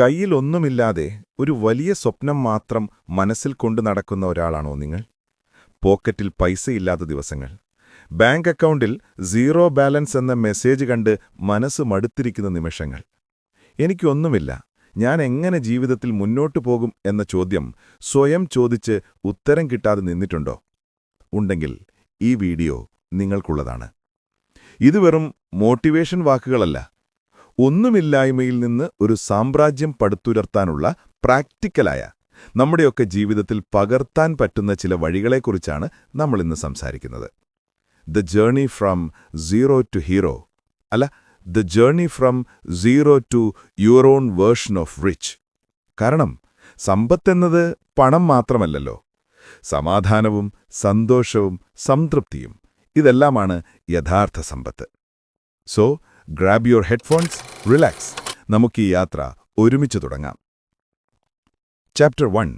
കയ്യിലൊന്നുമില്ലാതെ ഒരു വലിയ സ്വപ്നം മാത്രം മനസ്സിൽ കൊണ്ടു നടക്കുന്ന ഒരാളാണോ നിങ്ങൾ? പോക്കറ്റിൽ പൈസയില്ലാത്ത ദിവസങ്ങൾ. ബാങ്ക് അക്കൗണ്ടിൽ സീറോ ബാലൻസ് എന്ന മെസ്സേജ് കണ്ട് മനസ്സ് മടുത്തിരിക്കുന്ന നിമിഷങ്ങൾ. എനിക്കൊന്നുമില്ല. ഞാൻ എങ്ങനെ ജീവിതത്തിൽ മുന്നോട്ടു പോകും എന്ന ചോദ്യം സ്വയം ചോദിച്ച് ഉത്തരം കിട്ടാതെ നിന്നിട്ടുണ്ടോ? ഉണ്ടെങ്കിൽ ഈ വീഡിയോ നിങ്ങൾക്കുള്ളതാണ്. ഇത് വെറും മോട്ടിവേഷൻ വാക്കുകളല്ല. ഒന്നുമില്ലായ്മയിൽ നിന്ന് ഒരു സാമ്രാജ്യം പടുത്തുയർത്താനുള്ള പ്രാക്ടിക്കലായ നമ്മുടെയൊക്കെ ജീവിതത്തിൽ പകർത്താൻ പറ്റുന്ന ചില വഴികളെക്കുറിച്ചാണ് നമ്മളിന്ന് സംസാരിക്കുന്നത്. The journey from zero to hero അല്ല the journey from zero to your own version of rich കാരണം സമ്പത്തെന്നത് പണം മാത്രമല്ലല്ലോ. സമാധാനവും സന്തോഷവും സംതൃപ്തിയും ഇതെല്ലാമാണ് യഥാർത്ഥ സമ്പത്ത്. So grab your headphones relax നമുക്ക് ഈ യാത്ര ഒരുമിച്ച് തുടങ്ങാം. Chapter one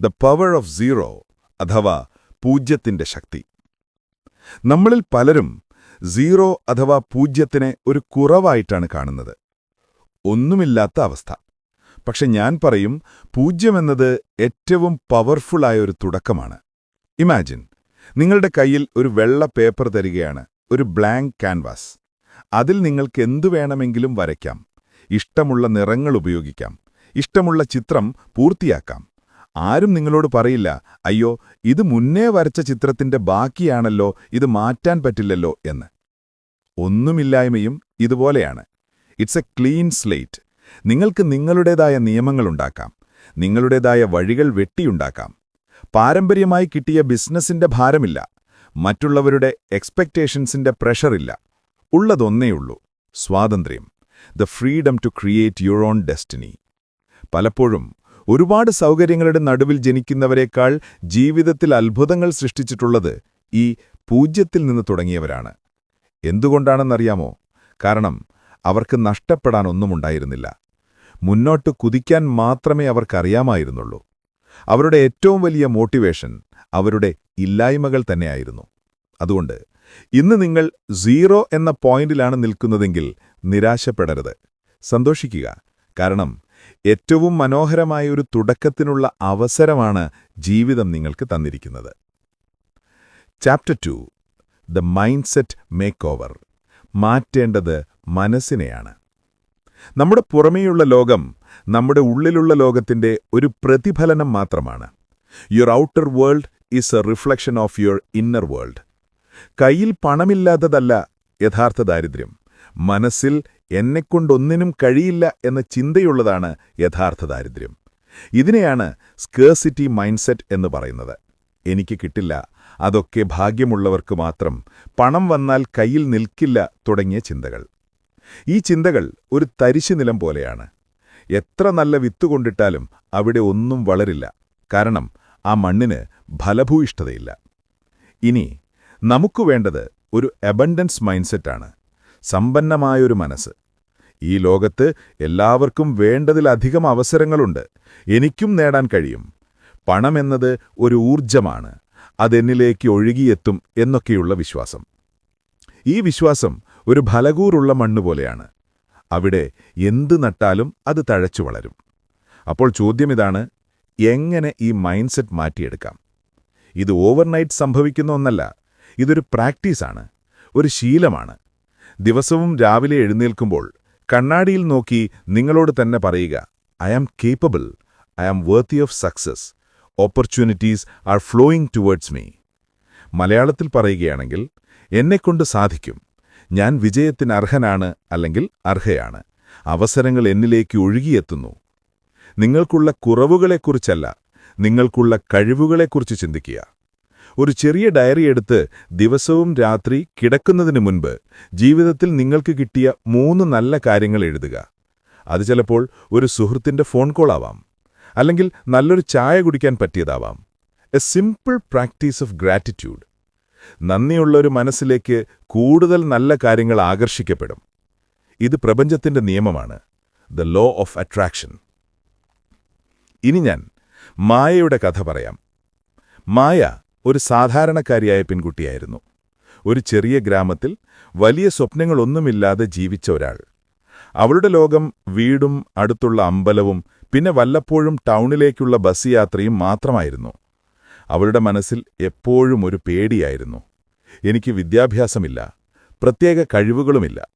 the power of zero അഥവാ പൂജ്യത്തിന്റെ ശക്തി. നമ്മളിൽ പലരും സീറോ അഥവാ പൂജ്യത്തിനെ ഒരു കുറവായിട്ടാണ് കാണുന്നത്. ഒന്നുമില്ലാത്ത അവസ്ഥ. പക്ഷെ ഞാൻ പറയും പൂജ്യമെന്നത് ഏറ്റവും പവർഫുള്ളായ ഒരു തുടക്കമാണ്. ഇമാജിൻ നിങ്ങളുടെ കയ്യിൽ ഒരു വെള്ള പേപ്പർ തരികയാണ് ഒരു ബ്ലാങ്ക് ക്യാൻവാസ് അതിൽ നിങ്ങൾക്ക് എന്തു വേണമെങ്കിലും വരയ്ക്കാം. ഇഷ്ടമുള്ള നിറങ്ങൾ ഉപയോഗിക്കാം. ഇഷ്ടമുള്ള ചിത്രം പൂർത്തിയാക്കാം. ആരും നിങ്ങളോട് പറയില്ല അയ്യോ ഇത് മുന്നേ വരച്ച ചിത്രത്തിന്റെ ബാക്കിയാണല്ലോ ഇത് മാറ്റാൻ പറ്റില്ലല്ലോ എന്ന്. ഒന്നുമില്ലായ്മയും ഇതുപോലെയാണ്. ഇറ്റ്സ് എ ക്ലീൻ സ്ലേറ്റ് നിങ്ങൾക്ക് നിങ്ങളുടേതായ നിയമങ്ങളുണ്ടാക്കാം നിങ്ങളുടേതായ വഴികൾ വെട്ടിയുണ്ടാക്കാം. പാരമ്പര്യമായി കിട്ടിയ ബിസിനസ്സിന്റെ ഭാരമില്ല. മറ്റുള്ളവരുടെ എക്സ്പെക്റ്റേഷൻസിന്റെ പ്രഷറില്ല ഉള്ളതൊന്നേയുള്ളൂ. സ്വാതന്ത്ര്യം. The freedom to create your own destiny പലപ്പോഴും ഒരുപാട് സൗകര്യങ്ങളുടെ നടുവിൽ ജനിക്കുന്നവരെക്കാൾ ജീവിതത്തിൽ അത്ഭുതങ്ങൾ സൃഷ്ടിച്ചിട്ടുള്ളത് ഈ പൂജ്യത്തിൽ നിന്ന് തുടങ്ങിയവരാണ്. എന്തുകൊണ്ടാണെന്നറിയാമോ? കാരണം അവർക്ക് നഷ്ടപ്പെടാനൊന്നുമുണ്ടായിരുന്നില്ല മുന്നോട്ട് കുതിക്കാൻ മാത്രമേ അവർക്കറിയാമായിരുന്നുള്ളൂ. അവരുടെ ഏറ്റവും വലിയ മോട്ടിവേഷൻ അവരുടെ ഇല്ലായ്മകൾ തന്നെയായിരുന്നു. അതുകൊണ്ട് ഇന്ന് നിങ്ങൾ സീറോ എന്ന പോയിന്റിലാണ് നിൽക്കുന്നതെങ്കിൽ നിരാശപ്പെടരുത്. സന്തോഷിക്കുക. കാരണം ഏറ്റവും മനോഹരമായ ഒരു തുടക്കത്തിനുള്ള അവസരമാണ് ജീവിതം നിങ്ങൾക്ക് തന്നിരിക്കുന്നത്. Chapter two the mindset makeover മാറ്റേണ്ടത് മനസ്സിനെയാണ്. നമ്മുടെ പുറമേയുള്ള ലോകം നമ്മുടെ ഉള്ളിലുള്ള ലോകത്തിന്റെ ഒരു പ്രതിഫലനം മാത്രമാണ്. Your outer world is a reflection of your inner world കയ്യിൽ പണമില്ലാത്തതല്ല യഥാർത്ഥ ദാരിദ്ര്യം. മനസ്സിൽ എന്നെക്കൊണ്ടൊന്നിനും കഴിയില്ല എന്ന ചിന്തയുള്ളതാണ് യഥാർത്ഥ ദാരിദ്ര്യം. ഇതിനെയാണ് സ്കേഴ്സിറ്റി മൈൻഡ്സെറ്റ് എന്ന് പറയുന്നത്. എനിക്ക് കിട്ടില്ല അതൊക്കെ ഭാഗ്യമുള്ളവർക്ക് മാത്രം. പണം വന്നാൽ കയ്യിൽ നിൽക്കില്ല തുടങ്ങിയ ചിന്തകൾ. ഈ ചിന്തകൾ ഒരു തരിശുനിലം പോലെയാണ്. എത്ര നല്ല വിത്ത് കൊണ്ടിട്ടാലും അവിടെ ഒന്നും വളരില്ല. കാരണം ആ മണ്ണിന് ഫലഭൂയിഷ്ഠതയില്ല. ഇനി നമുക്കു വേണ്ടത് ഒരു അബണ്ടൻസ് മൈൻഡ്സെറ്റാണ് സമ്പന്നമായൊരു മനസ്സ്. ഈ ലോകത്ത് എല്ലാവർക്കും വേണ്ടതിലധികം അവസരങ്ങളുണ്ട്. എനിക്കും നേടാൻ കഴിയും. പണമെന്നത് ഒരു ഊർജമാണ് അതെന്നിലേക്ക് ഒഴുകിയെത്തും എന്നൊക്കെയുള്ള വിശ്വാസം. ഈ വിശ്വാസം ഒരു ഫലകൂറുള്ള മണ്ണുപോലെയാണ് അവിടെ എന്ത് നട്ടാലും അത് തഴച്ചു വളരും. അപ്പോൾ ചോദ്യമിതാണ് എങ്ങനെ ഈ മൈൻഡ്സെറ്റ് മാറ്റിയെടുക്കാം? ഇത് ഓവർനൈറ്റ് സംഭവിക്കുന്ന ഒന്നല്ല. ഇതൊരു പ്രാക്ടീസാണ് ഒരു ശീലമാണ്. ദിവസവും രാവിലെ എഴുന്നേൽക്കുമ്പോൾ കണ്ണാടിയിൽ നോക്കി നിങ്ങളോട് തന്നെ പറയുക I am capable I am worthy of success opportunities are flowing towards me മലയാളത്തിൽ പറയുകയാണെങ്കിൽ എന്നെക്കൊണ്ട് സാധിക്കും. ഞാൻ വിജയത്തിന് അർഹനാണ് അല്ലെങ്കിൽ അർഹയാണ്. അവസരങ്ങൾ എന്നിലേക്ക് ഒഴുകിയെത്തുന്നു. നിങ്ങൾക്കുള്ള കുറവുകളെക്കുറിച്ചല്ല നിങ്ങൾക്കുള്ള കഴിവുകളെക്കുറിച്ച് ചിന്തിക്കുക. ഒരു ചെറിയ ഡയറി എടുത്ത് ദിവസവും രാത്രി കിടക്കുന്നതിന് മുൻപ് ജീവിതത്തിൽ നിങ്ങൾക്ക് കിട്ടിയ മൂന്ന് നല്ല കാര്യങ്ങൾ എഴുതുക. അത് ചിലപ്പോൾ ഒരു സുഹൃത്തിന്റെ ഫോൺ കോൾ ആവാം. അല്ലെങ്കിൽ നല്ലൊരു ചായ കുടിക്കാൻ പറ്റിയതാവാം. A simple practice of gratitude. നന്ദിയുള്ള ഒരു മനസ്സിലേക്ക് കൂടുതൽ നല്ല കാര്യങ്ങൾ ആകർഷിക്കപ്പെടും. ഇത് പ്രപഞ്ചത്തിന്റെ നിയമമാണ്. ദ ലോ ഓഫ് അട്രാക്ഷൻ ഇനി ഞാൻ മായയുടെ കഥ പറയാം. മായ ഒരു സാധാരണക്കാരിയായ പെൺകുട്ടിയായിരുന്നു. ഒരു ചെറിയ ഗ്രാമത്തിൽ വലിയ സ്വപ്നങ്ങളൊന്നുമില്ലാതെ ജീവിച്ച ഒരാൾ. അവളുടെ ലോകം വീടും അടുത്തുള്ള അമ്പലവും പിന്നെ വല്ലപ്പോഴും ടൗണിലേക്കുള്ള ബസ് യാത്രയും മാത്രമായിരുന്നു. അവളുടെ മനസ്സിൽ എപ്പോഴും ഒരു പേടിയായിരുന്നു. എനിക്ക് വിദ്യാഭ്യാസമില്ല. പ്രത്യേക കഴിവുകളുമില്ല.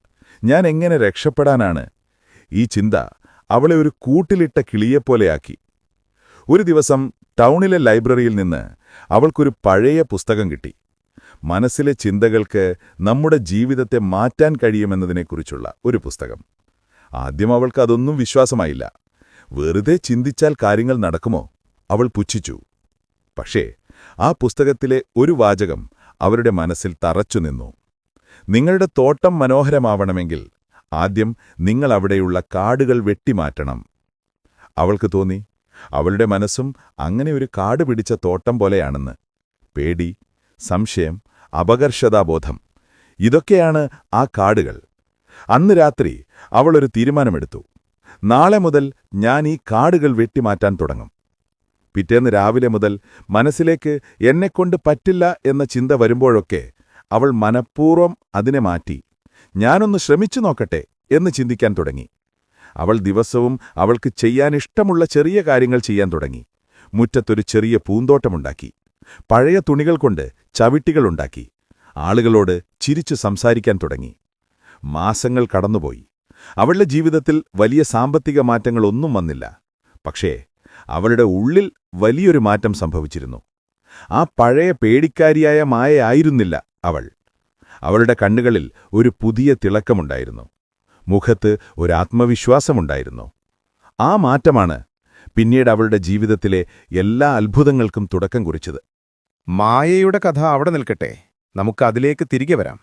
ഞാൻ എങ്ങനെ രക്ഷപ്പെടാനാണ്? ഈ ചിന്ത അവളെ ഒരു കൂട്ടിലിട്ട കിളിയെപ്പോലെയാക്കി. ഒരു ദിവസം ടൗണിലെ ലൈബ്രറിയിൽ നിന്ന് അവൾക്കൊരു പഴയ പുസ്തകം കിട്ടി. മനസ്സിലെ ചിന്തകൾക്ക് നമ്മുടെ ജീവിതത്തെ മാറ്റാൻ കഴിയുമെന്നതിനെക്കുറിച്ചുള്ള ഒരു പുസ്തകം. ആദ്യം അവൾക്ക് അതൊന്നും വിശ്വാസമായില്ല. വെറുതെ ചിന്തിച്ചാൽ കാര്യങ്ങൾ നടക്കുമോ? അവൾ പുച്ഛിച്ചു. പക്ഷേ ആ പുസ്തകത്തിലെ ഒരു വാചകം അവരുടെ മനസ്സിൽ തറച്ചു നിന്നു. നിങ്ങളുടെ തോട്ടം മനോഹരമാവണമെങ്കിൽ ആദ്യം നിങ്ങൾ അവിടെയുള്ള കാടുകൾ വെട്ടിമാറ്റണം. അവൾക്ക് തോന്നി അവളുടെ മനസ്സും അങ്ങനെ ഒരു കാട് പിടിച്ച തോട്ടം പോലെയാണെന്ന്. പേടി സംശയം അപകർഷതാബോധം. ഇതൊക്കെയാണ് ആ കാടുകൾ. അന്ന് രാത്രി അവളൊരു തീരുമാനമെടുത്തു. നാളെ മുതൽ ഞാൻ ഈ കാടുകൾ വെട്ടിമാറ്റാൻ തുടങ്ങും. പിറ്റേന്ന് രാവിലെ മുതൽ മനസ്സിലേക്ക് എന്നെക്കൊണ്ട് പറ്റില്ല എന്ന ചിന്ത വരുമ്പോഴൊക്കെ അവൾ മനഃപൂർവം അതിനെ മാറ്റി. ഞാനൊന്ന് ശ്രമിച്ചു നോക്കട്ടെ എന്ന് ചിന്തിക്കാൻ തുടങ്ങി. അവൾ ദിവസവും അവൾക്ക് ചെയ്യാൻ ഇഷ്ടമുള്ള ചെറിയ കാര്യങ്ങൾ ചെയ്യാൻ തുടങ്ങി. മുറ്റത്തൊരു ചെറിയ പൂന്തോട്ടമുണ്ടാക്കി. പഴയ തുണികൾ കൊണ്ട് ചവിട്ടികളുണ്ടാക്കി ആളുകളോട് ചിരിച്ചു സംസാരിക്കാൻ തുടങ്ങി. മാസങ്ങൾ കടന്നുപോയി. അവളുടെ ജീവിതത്തിൽ വലിയ സാമ്പത്തിക മാറ്റങ്ങളൊന്നും വന്നില്ല. പക്ഷേ അവളുടെ ഉള്ളിൽ വലിയൊരു മാറ്റം സംഭവിച്ചിരുന്നു. ആ പഴയ പേടിക്കാരിയായ മായയായിരുന്നില്ല അവൾ. അവളുടെ കണ്ണുകളിൽ ഒരു പുതിയ തിളക്കമുണ്ടായിരുന്നു. മുഖത്ത് ഒരാത്മവിശ്വാസമുണ്ടായിരുന്നു. ആ മാറ്റമാണ് പിന്നീട് അവളുടെ ജീവിതത്തിലെ എല്ലാ അത്ഭുതങ്ങൾക്കും തുടക്കം കുറിച്ചത്. മായയുടെ കഥ അവിടെ നിൽക്കട്ടെ. നമുക്ക് അതിലേക്ക് തിരികെ വരാം.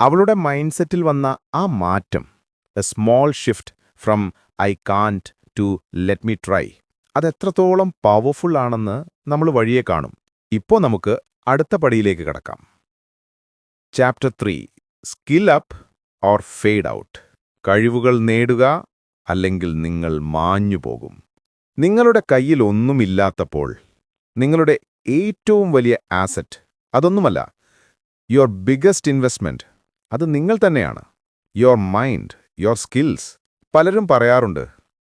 അവളുടെ മൈൻഡ് സെറ്റിൽ വന്ന ആ മാറ്റം a small shift from I can't to let me try അതെത്രത്തോളം powerful ആണെന്ന് നമ്മൾ വഴിയെ കാണും. ഇപ്പോൾ നമുക്ക് അടുത്ത പടിയിലേക്ക് കടക്കാം. Chapter three skill up or fade out കഴിവുകൾ നേടുക അല്ലെങ്കിൽ നിങ്ങൾ മാഞ്ഞുപോകും. നിങ്ങളുടെ കയ്യിൽ ഒന്നുമില്ലാത്തപ്പോൾ നിങ്ങളുടെ ഏറ്റവും വലിയ ആസറ്റ് അതൊന്നുമല്ല യുവർ ബിഗസ്റ്റ് ഇൻവെസ്റ്റ്മെന്റ് അത് നിങ്ങൾ തന്നെയാണ്. യുവർ മൈൻഡ് യുവർ സ്കിൽസ് പലരും പറയാറുണ്ട്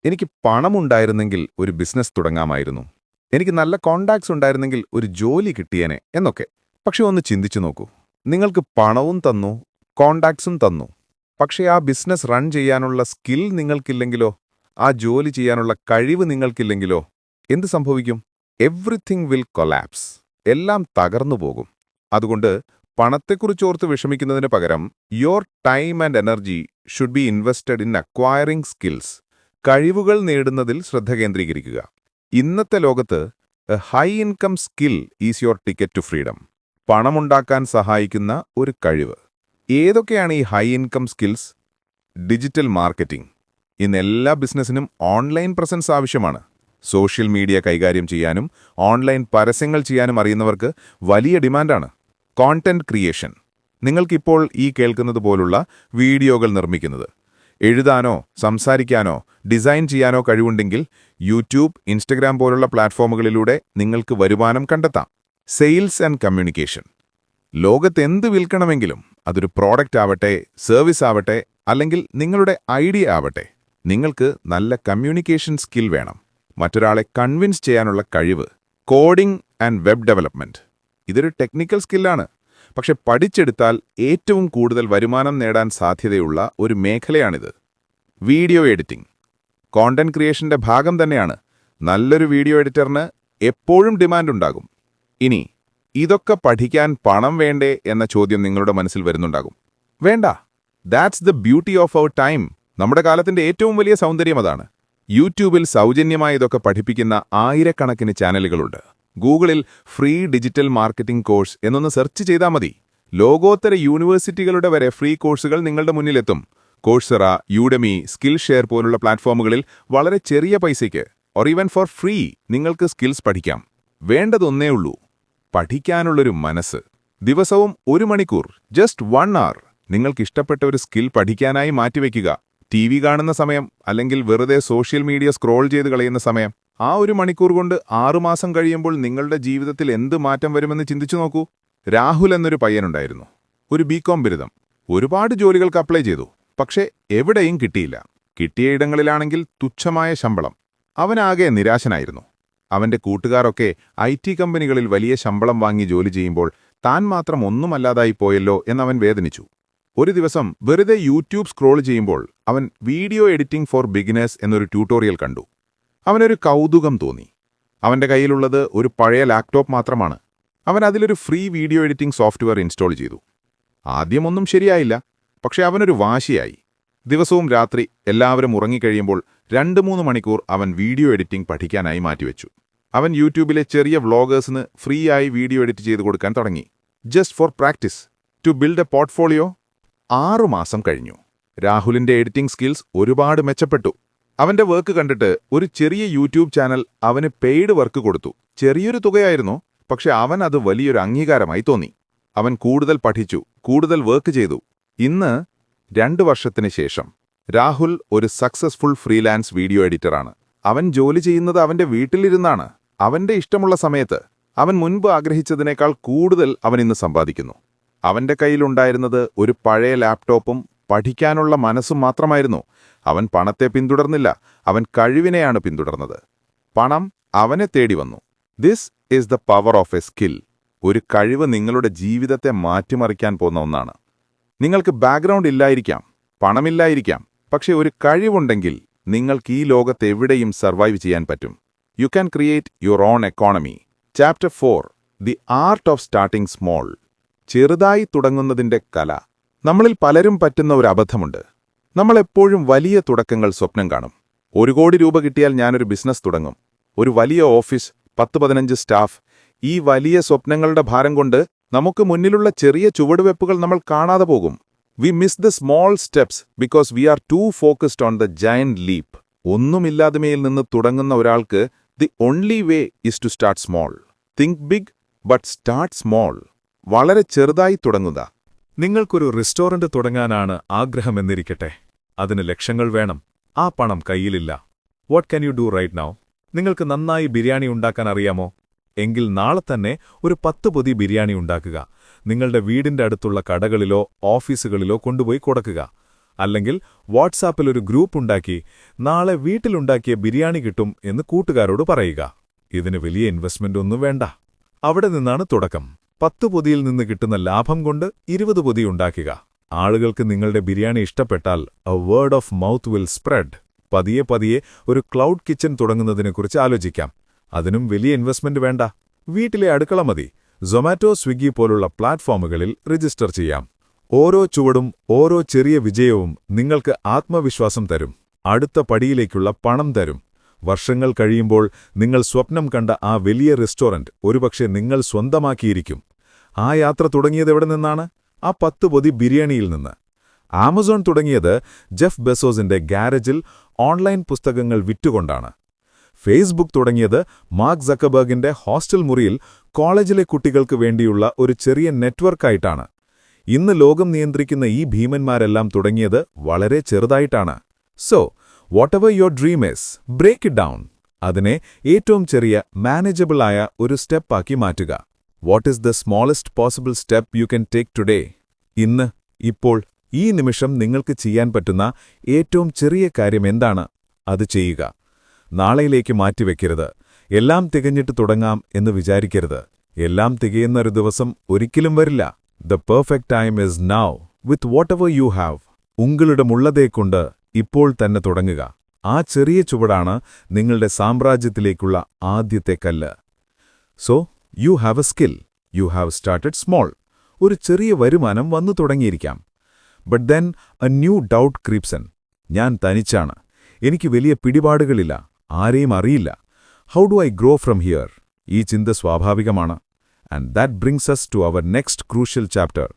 എനിക്ക് പണമുണ്ടായിരുന്നെങ്കിൽ ഒരു ബിസിനസ് തുടങ്ങാമായിരുന്നു. എനിക്ക് നല്ല കോണ്ടാക്ട്സ് ഉണ്ടായിരുന്നെങ്കിൽ ഒരു ജോലി കിട്ടിയേനെ എന്നൊക്കെ. പക്ഷെ ഒന്ന് ചിന്തിച്ചു നോക്കൂ നിങ്ങൾക്ക് പണവും തന്നു കോണ്ടാക്ട്സും തന്നു. പക്ഷേ ആ ബിസിനസ് റൺ ചെയ്യാനുള്ള സ്കിൽ നിങ്ങൾക്കില്ലെങ്കിലോ? ആ ജോലി ചെയ്യാനുള്ള കഴിവ് നിങ്ങൾക്കില്ലെങ്കിലോ? എന്ത് സംഭവിക്കും? എവ്രിതിങ് വിൽ കൊലാപ്സ് എല്ലാം തകർന്നു പോകും. അതുകൊണ്ട് പണത്തെക്കുറിച്ചോർത്ത് വിഷമിക്കുന്നതിന് പകരം your time and energy should be invested in acquiring skills. കഴിവുകൾ നേടുന്നതിൽ ശ്രദ്ധ കേന്ദ്രീകരിക്കുക. ഇന്നത്തെ ലോകത്ത് a high income skill is your ticket to freedom. പണമുണ്ടാക്കാൻ സഹായിക്കുന്ന ഒരു കഴിവ്. ഏതൊക്കെയാണ് ഈ high income skills digital marketing ഇന്ന് എല്ലാ ബിസിനസ്സിനും ഓൺലൈൻ പ്രസൻസ് ആവശ്യമാണ്. സോഷ്യൽ മീഡിയ കൈകാര്യം ചെയ്യാനും ഓൺലൈൻ പരസ്യങ്ങൾ ചെയ്യാനും അറിയുന്നവർക്ക് വലിയ ഡിമാൻഡാണ് കോണ്ടന്റ് ക്രിയേഷൻ നിങ്ങൾക്കിപ്പോൾ ഈ കേൾക്കുന്നത് പോലുള്ള വീഡിയോകൾ നിർമ്മിക്കുന്നത്. എഴുതാനോ സംസാരിക്കാനോ ഡിസൈൻ ചെയ്യാനോ കഴിവുണ്ടെങ്കിൽ യൂട്യൂബ് ഇൻസ്റ്റഗ്രാം പോലുള്ള പ്ലാറ്റ്ഫോമുകളിലൂടെ നിങ്ങൾക്ക് വരുമാനം കണ്ടെത്താം. സെയിൽസ് ആൻഡ് കമ്മ്യൂണിക്കേഷൻ ലോകത്തെന്ത് വിൽക്കണമെങ്കിലും അതൊരു പ്രോഡക്റ്റ് ആവട്ടെ സർവീസ് ആവട്ടെ അല്ലെങ്കിൽ നിങ്ങളുടെ ഐഡിയ ആവട്ടെ നിങ്ങൾക്ക് നല്ല കമ്മ്യൂണിക്കേഷൻ സ്കിൽ വേണം. മറ്റൊരാളെ കൺവിൻസ് ചെയ്യാനുള്ള കഴിവ് കോഡിംഗ് ആൻഡ് വെബ് ഡെവലപ്മെന്റ് ഇതൊരു ടെക്നിക്കൽ സ്കില്ലാണ് പക്ഷെ പഠിച്ചെടുത്താൽ ഏറ്റവും കൂടുതൽ വരുമാനം നേടാൻ സാധ്യതയുള്ള ഒരു മേഖലയാണിത്. വീഡിയോ എഡിറ്റിംഗ് കോണ്ടന്റ് ക്രിയേഷന്റെ ഭാഗം തന്നെയാണ്. നല്ലൊരു വീഡിയോ എഡിറ്ററിന് എപ്പോഴും ഡിമാൻഡ് ഉണ്ടാകും. ഇനി ഇതൊക്കെ പഠിക്കാൻ പണം വേണ്ടേ എന്ന ചോദ്യം നിങ്ങളുടെ മനസ്സിൽ വരുന്നുണ്ടാകും. വേണ്ട. That's the beauty of our time നമ്മുടെ കാലത്തിന്റെ ഏറ്റവും വലിയ സൗന്ദര്യം അതാണ്. യൂട്യൂബിൽ സൗജന്യമായി ഇതൊക്കെ പഠിപ്പിക്കുന്ന ആയിരക്കണക്കിന് ചാനലുകളുണ്ട്. ഗൂഗിളിൽ ഫ്രീ ഡിജിറ്റൽ മാർക്കറ്റിംഗ് കോഴ്സ് എന്നൊന്ന് സെർച്ച് ചെയ്താൽ മതി. ലോകോത്തര യൂണിവേഴ്സിറ്റികളുടെ വരെ ഫ്രീ കോഴ്സുകൾ നിങ്ങളുടെ മുന്നിലെത്തും. കോഴ്സറ യൂഡമി സ്കിൽ ഷെയർ പോലുള്ള പ്ലാറ്റ്ഫോമുകളിൽ വളരെ ചെറിയ പൈസയ്ക്ക് ഓർ ഈവൻ ഫോർ ഫ്രീ നിങ്ങൾക്ക് സ്കിൽസ് പഠിക്കാം. വേണ്ടതൊന്നേ ഉള്ളൂ. പഠിക്കാനുള്ളൊരു മനസ്സ്. ദിവസവും ഒരു മണിക്കൂർ ജസ്റ്റ് വൺ അവർ നിങ്ങൾക്ക് ഇഷ്ടപ്പെട്ട ഒരു സ്കിൽ പഠിക്കാനായി മാറ്റിവെക്കുക. ടി വി കാണുന്ന സമയം അല്ലെങ്കിൽ വെറുതെ സോഷ്യൽ മീഡിയ സ്ക്രോൾ ചെയ്ത് കളയുന്ന സമയം. ആ ഒരു മണിക്കൂർ കൊണ്ട് ആറുമാസം കഴിയുമ്പോൾ നിങ്ങളുടെ ജീവിതത്തിൽ എന്ത് മാറ്റം വരുമെന്ന് ചിന്തിച്ചു നോക്കൂ. രാഹുൽ എന്നൊരു പയ്യനുണ്ടായിരുന്നു. ഒരു ബികോം ബിരുദം. ഒരുപാട് ജോലികൾക്ക് അപ്ലൈ ചെയ്തു. പക്ഷേ എവിടെയും കിട്ടിയില്ല. കിട്ടിയ ഇടങ്ങളിലാണെങ്കിൽ തുച്ഛമായ ശമ്പളം. അവനാകെ നിരാശനായിരുന്നു. അവന്റെ കൂട്ടുകാരൊക്കെ ഐ ടി കമ്പനികളിൽ വലിയ ശമ്പളം വാങ്ങി ജോലി ചെയ്യുമ്പോൾ താൻ മാത്രം ഒന്നുമല്ലാതായി പോയല്ലോ എന്നവൻ വേദനിച്ചു. ഒരു ദിവസം വെറുതെ യൂട്യൂബ് സ്ക്രോൾ ചെയ്യുമ്പോൾ അവൻ വീഡിയോ എഡിറ്റിംഗ് ഫോർ ബിഗിനേഴ്സ് എന്നൊരു ട്യൂട്ടോറിയൽ കണ്ടു. അവനൊരു കൗതുകം തോന്നി. അവന്റെ കയ്യിലുള്ളത് ഒരു പഴയ ലാപ്ടോപ്പ് മാത്രമാണ്. അവൻ അതിലൊരു free video editing software install ചെയ്തു. ആദ്യമൊന്നും ശരിയായില്ല. പക്ഷേ അവനൊരു വാശിയായി. ദിവസവും രാത്രി എല്ലാവരും ഉറങ്ങിക്കഴിയുമ്പോൾ രണ്ട് മൂന്ന് മണിക്കൂർ അവൻ വീഡിയോ എഡിറ്റിംഗ് പഠിക്കാനായി മാറ്റിവെച്ചു. അവൻ യൂട്യൂബിലെ ചെറിയ വ്ളോഗേഴ്സിന് ഫ്രീ ആയി വീഡിയോ എഡിറ്റ് ചെയ്ത് കൊടുക്കാൻ തുടങ്ങി. Just for practice to build a portfolio ആറുമാസം കഴിഞ്ഞു. രാഹുലിന്റെ എഡിറ്റിംഗ് സ്കിൽസ് ഒരുപാട് മെച്ചപ്പെട്ടു. അവന്റെ വർക്ക് കണ്ടിട്ട് ഒരു ചെറിയ യൂട്യൂബ് ചാനൽ അവന് പെയ്ഡ് വർക്ക് കൊടുത്തു. ചെറിയൊരു തുകയായിരുന്നു പക്ഷെ അവൻ അത് വലിയൊരു അംഗീകാരമായി തോന്നി. അവൻ കൂടുതൽ പഠിച്ചു കൂടുതൽ വർക്ക് ചെയ്തു. ഇന്ന് രണ്ടു വർഷത്തിന് ശേഷം രാഹുൽ ഒരു സക്സസ്ഫുൾ ഫ്രീലാൻസ് വീഡിയോ എഡിറ്ററാണ്. അവൻ ജോലി ചെയ്യുന്നത് അവന്റെ വീട്ടിലിരുന്നാണ്. അവന്റെ ഇഷ്ടമുള്ള സമയത്ത് അവൻ മുൻപ് ആഗ്രഹിച്ചതിനേക്കാൾ കൂടുതൽ അവൻ ഇന്ന് സമ്പാദിക്കുന്നു. അവന്റെ കയ്യിലുണ്ടായിരുന്നത് ഒരു പഴയ ലാപ്ടോപ്പും പഠിക്കാനുള്ള മനസ്സും മാത്രമായിരുന്നു. അവൻ പണത്തെ പിന്തുടർന്നില്ല. അവൻ കഴിവിനെയാണ് പിന്തുടർന്നത്. പണം അവനെ തേടി വന്നു. This is the power of a skill ഒരു കഴിവ് നിങ്ങളുടെ ജീവിതത്തെ മാറ്റിമറിക്കാൻ പോകുന്ന ഒന്നാണ്. നിങ്ങൾക്ക് ബാക്ക്ഗ്രൗണ്ട് ഇല്ലായിരിക്കാം. പണമില്ലായിരിക്കാം. പക്ഷെ ഒരു കഴിവുണ്ടെങ്കിൽ നിങ്ങൾക്ക് ഈ ലോകത്ത് എവിടെയും സർവൈവ് ചെയ്യാൻ പറ്റും. You can create your own economy chapter four the art of starting small ചെറുതായി തുടങ്ങുന്നതിന്റെ കല. നമ്മളിൽ പലരും പറ്റുന്ന ഒരു അബദ്ധമുണ്ട്. നമ്മളെപ്പോഴും വലിയ തുടക്കങ്ങൾ സ്വപ്നം കാണും. ഒരു കോടി രൂപ കിട്ടിയാൽ ഞാനൊരു ബിസിനസ് തുടങ്ങും. ഒരു വലിയ ഓഫീസ് പത്ത് പതിനഞ്ച് സ്റ്റാഫ് ഈ വലിയ സ്വപ്നങ്ങളുടെ ഭാരം കൊണ്ട് നമുക്ക് മുന്നിലുള്ള ചെറിയ ചുവടുവെപ്പുകൾ നമ്മൾ കാണാതെ പോകും. We miss the small steps because we are too focused on the giant leap ഒന്നുമില്ലായ്മയിൽ നിന്ന് തുടങ്ങുന്ന ഒരാൾക്ക് the only way is to start small think big but start small വളരെ ചെറുതായി തുടങ്ങുക. നിങ്ങൾക്കൊരു റെസ്റ്റോറന്റ് തുടങ്ങാനാണ് ആഗ്രഹമെന്നിരിക്കട്ടെ. അതിന് ലക്ഷങ്ങൾ വേണം. ആ പണം കയ്യിലില്ല. What can you do right now നിങ്ങൾക്ക് നന്നായി ബിരിയാണി ഉണ്ടാക്കാൻ അറിയാമോ? എങ്കിൽ നാളെ തന്നെ ഒരു പത്ത് പൊതി ബിരിയാണി ഉണ്ടാക്കുക. നിങ്ങളുടെ വീടിന്റെ അടുത്തുള്ള കടകളിലോ ഓഫീസുകളിലോ കൊണ്ടുപോയി കൊടുക്കുക. അല്ലെങ്കിൽ വാട്സാപ്പിൽ ഒരു ഗ്രൂപ്പ് ഉണ്ടാക്കി നാളെ വീട്ടിലുണ്ടാക്കിയ ബിരിയാണി കിട്ടും എന്ന് കൂട്ടുകാരോട് പറയുക. ഇതിന് വലിയ ഇൻവെസ്റ്റ്മെന്റ് ഒന്നും വേണ്ട. അവിടെ നിന്നാണ് തുടക്കം. പത്ത് പൊതിയിൽ നിന്ന് കിട്ടുന്ന ലാഭം കൊണ്ട് ഇരുപത് പൊതി ഉണ്ടാക്കുക. ആളുകൾക്ക് നിങ്ങളുടെ ബിരിയാണി ഇഷ്ടപ്പെട്ടാൽ a word of mouth will spread പതിയെ പതിയെ ഒരു ക്ലൗഡ് കിച്ചൺ തുടങ്ങുന്നതിനെക്കുറിച്ച് ആലോചിക്കാം. അതിനും വലിയ ഇൻവെസ്റ്റ്മെന്റ് വേണ്ട. വീട്ടിലെ അടുക്കള മതി. സൊമാറ്റോ സ്വിഗ്ഗി പോലുള്ള പ്ലാറ്റ്ഫോമുകളിൽ രജിസ്റ്റർ ചെയ്യാം. ഓരോ ചുവടും ഓരോ ചെറിയ വിജയവും നിങ്ങൾക്ക് ആത്മവിശ്വാസം തരും. അടുത്ത പടിയിലേക്കുള്ള പണം തരും. വർഷങ്ങൾ കഴിയുമ്പോൾ നിങ്ങൾ സ്വപ്നം കണ്ട ആ വലിയ റെസ്റ്റോറന്റ് ഒരുപക്ഷെ നിങ്ങൾ സ്വന്തമാക്കിയിരിക്കും. ആ യാത്ര തുടങ്ങിയത് എവിടെ നിന്നാണ്? ആ പത്ത് പൊതി ബിരിയാണിയിൽ നിന്ന്. ആമസോൺ തുടങ്ങിയത് ജെഫ് ബെസോസിന്റെ ഗാരേജിൽ ഓൺലൈൻ പുസ്തകങ്ങൾ വിറ്റുകൊണ്ടാണ്. ഫേസ്ബുക്ക് തുടങ്ങിയത് മാർക്ക് സക്കബർഗിന്റെ ഹോസ്റ്റൽ മുറിയിൽ കോളേജിലെ കുട്ടികൾക്ക് വേണ്ടിയുള്ള ഒരു ചെറിയ നെറ്റ്വർക്കായിട്ടാണ്. ഇന്ന് ലോകം നിയന്ത്രിക്കുന്ന ഈ ഭീമന്മാരെല്ലാം തുടങ്ങിയത് വളരെ ചെറുതായിട്ടാണ്. So whatever your dream is break it down അതിനെ ഏറ്റവും ചെറിയ മാനേജബിൾ ആയ ഒരു സ്റ്റെപ്പാക്കി മാറ്റുക. What is the smallest possible step you can take today ഇന്ന് ഇപ്പോൾ ഈ നിമിഷം നിങ്ങൾക്ക് ചെയ്യാൻ പറ്റുന്ന ഏറ്റവും ചെറിയ കാര്യം എന്താണ്? അത് ചെയ്യുക. നാളെയിലേക്ക് മാറ്റിവെക്കരുത്. എല്ലാം തികഞ്ഞിട്ട് തുടങ്ങാം എന്ന് വിചാരിക്കരുത്. എല്ലാം തികയുന്ന ഒരു ദിവസം ഒരിക്കലും വരില്ല. The perfect time is now with whatever you have ഉങ്ങളുടെ മുള്ളതേക്കൊണ്ട് ഇപ്പോൾ തന്നെ തുടങ്ങുക. ആ ചെറിയ ചുവടാണ് നിങ്ങളുടെ സാമ്രാജ്യത്തിലേക്കുള്ള ആദ്യത്തെ കല്ല്. So you have a skill you have started small ഒരു ചെറിയ വരുമാനം വന്നു തുടങ്ങിയിരിക്കാം. But then a new doubt creeps in ഞാൻ തനിച്ചാണ്. എനിക്ക് വലിയ പിടിപാടുകളില്ല. ആരെയും അറിയില്ല. How do I grow from here ഈ ചിന്ത സ്വാഭാവികമാണ്. And that brings us to our next crucial chapter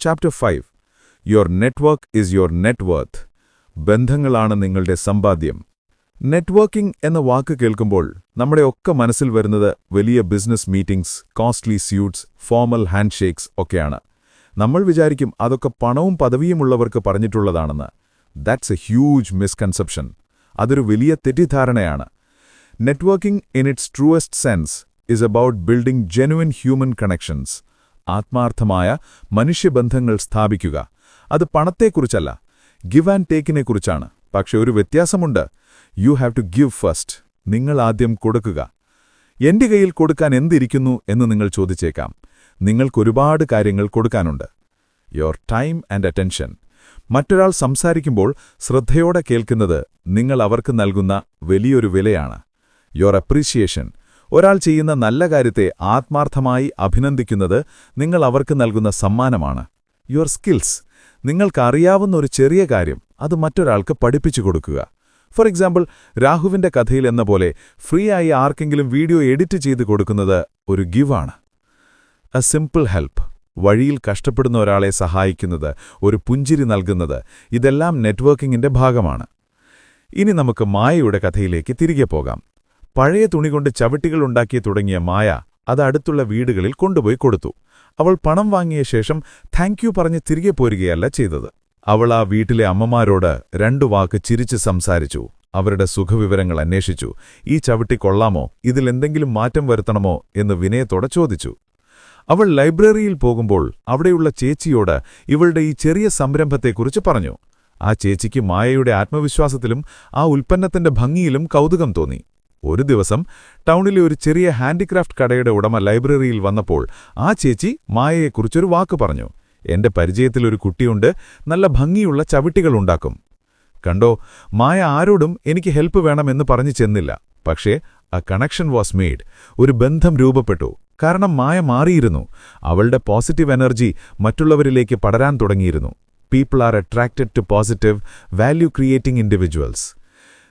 chapter five your network is your net worth ബന്ധങ്ങളാണ് നിങ്ങളുടെ സമ്പാദ്യം. നെറ്റ്വർക്കിംഗ് എന്ന വാക്ക് കേൾക്കുമ്പോൾ നമ്മുടെ ഒക്കെ മനസ്സിൽ വരുന്നത് വലിയ business meetings costly suits formal handshakes ഒക്കെയാണ്. നമ്മൾ വിചാരിക്കും അതൊക്കെ പണവും പദവിയുമുള്ളവർക്ക് പറഞ്ഞിട്ടുള്ളതാണെന്ന്. ദാറ്റ്സ് എ ഹ്യൂജ് മിസ്കൺസെപ്ഷൻ അതൊരു വലിയ തെറ്റിദ്ധാരണയാണ്. Networking in its truest sense is about building genuine human connections ആത്മാർത്ഥമായ മനുഷ്യബന്ധങ്ങൾ സ്ഥാപിക്കുക. അത് പണത്തെക്കുറിച്ചല്ല. ഗിവ് ആൻഡ് ടേക്കിനെക്കുറിച്ചാണ് പക്ഷെ ഒരു വ്യത്യാസമുണ്ട്. You have to give first നിങ്ങൾ ആദ്യം കൊടുക്കുക. എന്റെ കയ്യിൽ കൊടുക്കാൻ എന്തിരിക്കുന്നു എന്ന് നിങ്ങൾ ചോദിച്ചേക്കാം. നിങ്ങൾക്കൊരുപാട് കാര്യങ്ങൾ കൊടുക്കാനുണ്ട്. യുവർ ടൈം ആൻഡ് അറ്റൻഷൻ മറ്റൊരാൾ സംസാരിക്കുമ്പോൾ ശ്രദ്ധയോടെ കേൾക്കുന്നത് നിങ്ങൾ അവർക്ക് നൽകുന്ന വലിയൊരു വിലയാണ്. യോർ അപ്രീസിയേഷൻ ഒരാൾ ചെയ്യുന്ന നല്ല കാര്യത്തെ ആത്മാർത്ഥമായി അഭിനന്ദിക്കുന്നത് നിങ്ങൾ അവർക്ക് നൽകുന്ന സമ്മാനമാണ്. യുവർ സ്കിൽസ് നിങ്ങൾക്കറിയാവുന്ന ഒരു ചെറിയ കാര്യം അത് മറ്റൊരാൾക്ക് പഠിപ്പിച്ചു കൊടുക്കുക. ഫോർ എക്സാമ്പിൾ രാഹുവിന്റെ കഥയിൽ എന്ന പോലെ ഫ്രീ ആയി ആർക്കെങ്കിലും വീഡിയോ എഡിറ്റ് ചെയ്ത് കൊടുക്കുന്നത് ഒരു ഗിവാണ് എ സിംപിൾ ഹെൽപ്പ് വഴിയിൽ കഷ്ടപ്പെടുന്ന ഒരാളെ സഹായിക്കുന്നത് ഒരു പുഞ്ചിരി നൽകുന്നത് ഇതെല്ലാം നെറ്റ്വർക്കിംഗിന്റെ ഭാഗമാണ്. ഇനി നമുക്ക് മായയുടെ കഥയിലേക്ക് തിരികെ പോകാം. പഴയ തുണികൊണ്ട് ചവിട്ടികൾ ഉണ്ടാക്കി തുടങ്ങിയ മായ അത് അടുത്തുള്ള വീടുകളിൽ കൊണ്ടുപോയി കൊടുത്തു. അവൾ പണം വാങ്ങിയ ശേഷം താങ്ക് യു പറഞ്ഞ് തിരികെ പോരുകയല്ല ചെയ്തത്. അവൾ ആ വീട്ടിലെ അമ്മമാരോട് രണ്ടു വാക്ക് ചിരിച്ച് സംസാരിച്ചു. അവരുടെ സുഖവിവരങ്ങൾ അന്വേഷിച്ചു. ഈ ചവിട്ടി കൊള്ളാമോ? ഇതിലെന്തെങ്കിലും മാറ്റം വരുത്തണമോ? എന്ന് വിനയത്തോടെ ചോദിച്ചു. അവൾ ലൈബ്രറിയിൽ പോകുമ്പോൾ അവിടെയുള്ള ചേച്ചിയോട് ഇവളുടെ ഈ ചെറിയ സംരംഭത്തെക്കുറിച്ച് പറഞ്ഞു. ആ ചേച്ചിക്ക് മായയുടെ ആത്മവിശ്വാസത്തിലും ആ ഉൽപ്പന്നത്തിന്റെ ഭംഗിയിലും കൗതുകം തോന്നി. ഒരു ദിവസം ടൗണിലെ ഒരു ചെറിയ ഹാൻഡിക്രാഫ്റ്റ് കടയുടെ ഉടമ ലൈബ്രറിയിൽ വന്നപ്പോൾ ആ ചേച്ചി മായയെക്കുറിച്ചൊരു വാക്ക് പറഞ്ഞു. എന്റെ പരിചയത്തിലൊരു കുട്ടിയുണ്ട്. നല്ല ഭംഗിയുള്ള ചവിട്ടികൾ ഉണ്ടാക്കും. കണ്ടോ മായ ആരോടും എനിക്ക് ഹെൽപ്പ് വേണമെന്ന് പറഞ്ഞു ചെന്നില്ല. പക്ഷേ ആ കണക്ഷൻ വാസ് മെയ്ഡ്. ഒരു ബന്ധം രൂപപ്പെട്ടു. കാരണം മായ മാറിയിരുന്നു. അവളുടെ പോസിറ്റീവ് എനർജി മറ്റുള്ളവരിലേക്ക് പടരാൻ തുടങ്ങിയിരുന്നു. People are attracted to positive value creating individuals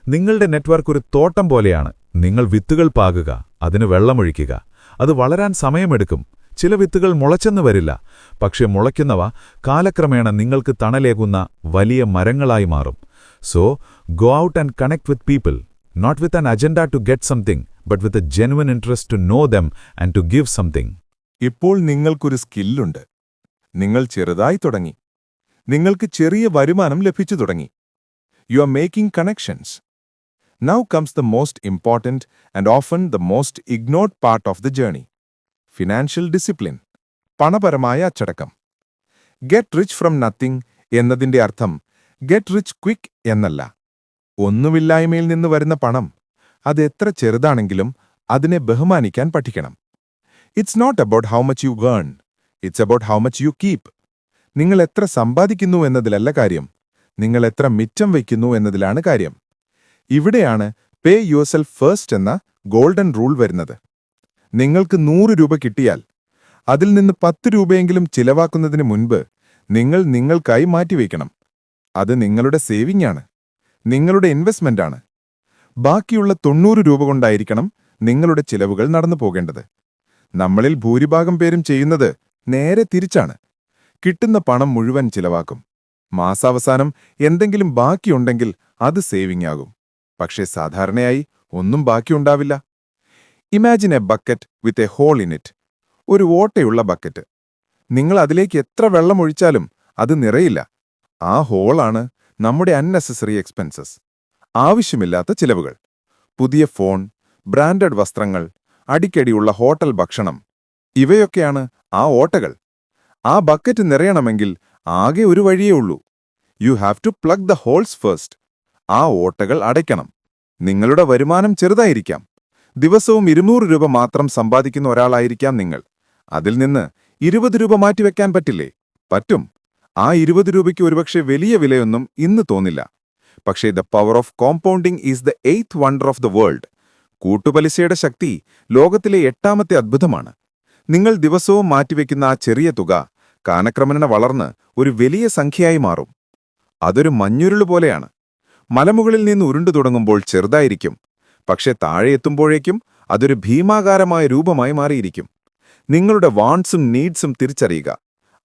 നിങ്ങളുടെ നെറ്റ്വർക്ക് ഒരു തോട്ടം പോലെയാണ്. നിങ്ങൾ വിത്തുകൾ പാകുക അതിന് വെള്ളമൊഴിക്കുക. അത് വളരാൻ സമയമെടുക്കും. ചില വിത്തുകൾ മുളച്ചെന്ന് വരില്ല. പക്ഷെ മുളയ്ക്കുന്നവ കാലക്രമേണ നിങ്ങൾക്ക് തണലേകുന്ന വലിയ മരങ്ങളായി മാറും. So go out and connect with people not with an agenda to get something but with a genuine interest to know them and to give something ഇപ്പോൾ നിങ്ങൾക്കൊരു സ്കില്ലുണ്ട്. നിങ്ങൾ ചെറുതായി തുടങ്ങി. നിങ്ങൾക്ക് ചെറിയ വരുമാനം ലഭിച്ചു തുടങ്ങി. You are making connections now comes the most important and often the most ignored part of the journey financial discipline പണപരമായ അച്ചടക്കം. ഗെറ്റ് റിച്ച് ഫ്രം നത്തിങ് എന്നതിന്റെ അർത്ഥം ഗെറ്റ് റിച്ച് ക്വിക്ക് എന്നല്ല. ഒന്നുമില്ലായ്മയിൽ നിന്ന് വരുന്ന പണം അത് എത്ര ചെറുതാണെങ്കിലും അതിനെ ബഹുമാനിക്കാൻ പഠിക്കണം. It's not about how much you earn it's about how much you keep നിങ്ങൾ എത്ര സമ്പാദിക്കുന്നു എന്നതിലല്ല കാര്യം. നിങ്ങൾ എത്ര മിറ്റം വയ്ക്കുന്നു എന്നതിലാണ് കാര്യം. ഇവിടെയാണ് പേ യുവർ സെൽഫ് ഫേസ്റ്റ് എന്ന ഗോൾഡൻ റൂൾ വരുന്നത്. നിങ്ങൾക്ക് നൂറ് രൂപ കിട്ടിയാൽ അതിൽ നിന്ന് പത്ത് രൂപയെങ്കിലും ചിലവാക്കുന്നതിന് മുൻപ് നിങ്ങൾ നിങ്ങൾക്കായി മാറ്റിവയ്ക്കണം. അത് നിങ്ങളുടെ സേവിംഗ് ആണ്. നിങ്ങളുടെ ഇൻവെസ്റ്റ്മെന്റാണ് ബാക്കിയുള്ള തൊണ്ണൂറ് രൂപ കൊണ്ടായിരിക്കണം നിങ്ങളുടെ ചിലവുകൾ നടന്നു പോകേണ്ടത്. നമ്മളിൽ ഭൂരിഭാഗം പേരും ചെയ്യുന്നത് നേരെ തിരിച്ചാണ്. കിട്ടുന്ന പണം മുഴുവൻ ചിലവാക്കും. മാസാവസാനം എന്തെങ്കിലും ബാക്കിയുണ്ടെങ്കിൽ അത് സേവിംഗ് ആകും. പക്ഷേ സാധാരണയായി ഒന്നും ബാക്കിയുണ്ടാവില്ല. Imagine a bucket with a hole in it. ഒരു ഓട്ടയുള്ള ബക്കറ്റ്. നിങ്ങൾ അതിലേക്ക് എത്ര വെള്ളം ഒഴിച്ചാലും അത് നിറയില്ല. ആ ഹോളാണ് നമ്മുടെ അൺനെസസറി എക്സ്പെൻസസ്. ആവശ്യമില്ലാത്ത ചിലവുകൾ. പുതിയ ഫോൺ ബ്രാൻഡഡ് വസ്ത്രങ്ങൾ അടിക്കടിയുള്ള ഹോട്ടൽ ഭക്ഷണം ഇവയൊക്കെയാണ് ആ ഓട്ടകൾ. ആ ബക്കറ്റ് നിറയണമെങ്കിൽ ആകെ ഒരു വഴിയേ ഉള്ളൂ. You have to plug the holes first ആ ഓട്ടകൾ അടയ്ക്കണം. നിങ്ങളുടെ വരുമാനം ചെറുതായിരിക്കാം. ദിവസവും ഇരുന്നൂറ് രൂപ മാത്രം സമ്പാദിക്കുന്ന ഒരാളായിരിക്കാം നിങ്ങൾ. അതിൽ നിന്ന് ഇരുപത് രൂപ മാറ്റിവെക്കാൻ പറ്റില്ലേ? പറ്റും. ആ ഇരുപത് രൂപയ്ക്ക് ഒരുപക്ഷെ വലിയ വിലയൊന്നും ഇന്ന് തോന്നില്ല. പക്ഷേ the power of compounding is the eighth wonder of the world. കൂട്ടുപലിശയുടെ ശക്തി ലോകത്തിലെ എട്ടാമത്തെ അത്ഭുതമാണ്. നിങ്ങൾ ദിവസവും മാറ്റിവെക്കുന്ന ആ ചെറിയ തുക കാലക്രമേണ വളർന്ന് ഒരു വലിയ സംഖ്യയായി മാറും. അതൊരു മഞ്ഞുരുളു പോലെയാണ്. മലമുകളിൽ നിന്ന് ഉരുണ്ടു തുടങ്ങുമ്പോൾ ചെറുതായിരിക്കും. പക്ഷേ താഴെ എത്തുമ്പോഴേക്കും അതൊരു ഭീമാകാരമായ രൂപമായി മാറിയിരിക്കും. നിങ്ങളുടെ വാൺസും നീഡ്സും തിരിച്ചറിയുക.